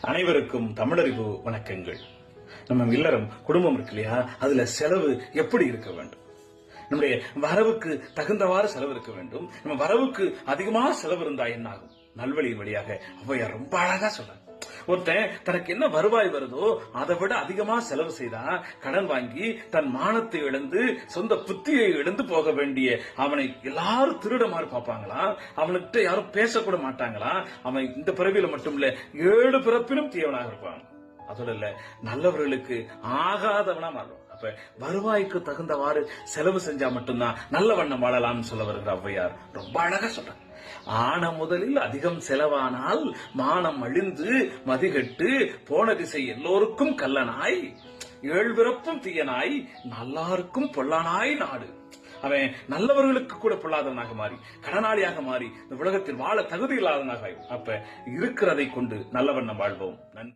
அனைவருக்கும் தமிழறிவு வணக்கங்கள். நம்ம இல்லறம் குடும்பம் இருக்கு இல்லையா? அதுல செலவு எப்படி இருக்க வேண்டும்? நம்முடைய வரவுக்கு தகுந்தவாறு செலவு இருக்க வேண்டும். நம்ம வரவுக்கு அதிகமாக செலவு இருந்தா என்ன ஆகும் நல்வழியின் வழியாக ஔவையார் ரொம்ப அழகா சொல்றாங்க ஒருத்தன் தனக்கு என்ன வருவாய் வருதோ அதை விட அதிகமா செலவு செய்தா கடன் வாங்கி தன் மானத்தை இழந்து சொந்த புத்தியை இழந்து போக வேண்டிய அவனை எல்லாரும் திருட மாதிரி பார்ப்பாங்களா? அவனுக்கிட்ட யாரும் பேசக்கூட மாட்டாங்களா? அவன் இந்த பிறவியில மட்டும் இல்ல ஏழு பிறப்பிலும் தீவனாக இருப்பான். அதோட இல்ல நல்லவர்களுக்கு ஆகாதவனா மாறும் அப்ப வருவாய்க்கு தகுந்தவாறு செலவு செஞ்சா மட்டும்தான் நல்ல வண்ணம் வாழலாம்னு சொல்ல வருகிற ஔவையார் ரொம்ப அழகா சொல்றாங்க ஆன முதலில் அதிகம் செலவானால் மானம் அழிந்து மதிகட்டு போன திசை எல்லோருக்கும் கல்லனாய் ஏழ்பிறப்பும் தீயனாய் நல்லாருக்கும் பொல்லானாய் நாடு. அவன் நல்லவர்களுக்கு கூட பொல்லாதவனாக மாறி கடனாளியாக மாறி இந்த உலகத்தில் வாழ தகுதி இல்லாதவனாக அப்ப இருக்கிறதை கொண்டு நல்லவண்ணம் வாழ்வோம். நன்றி.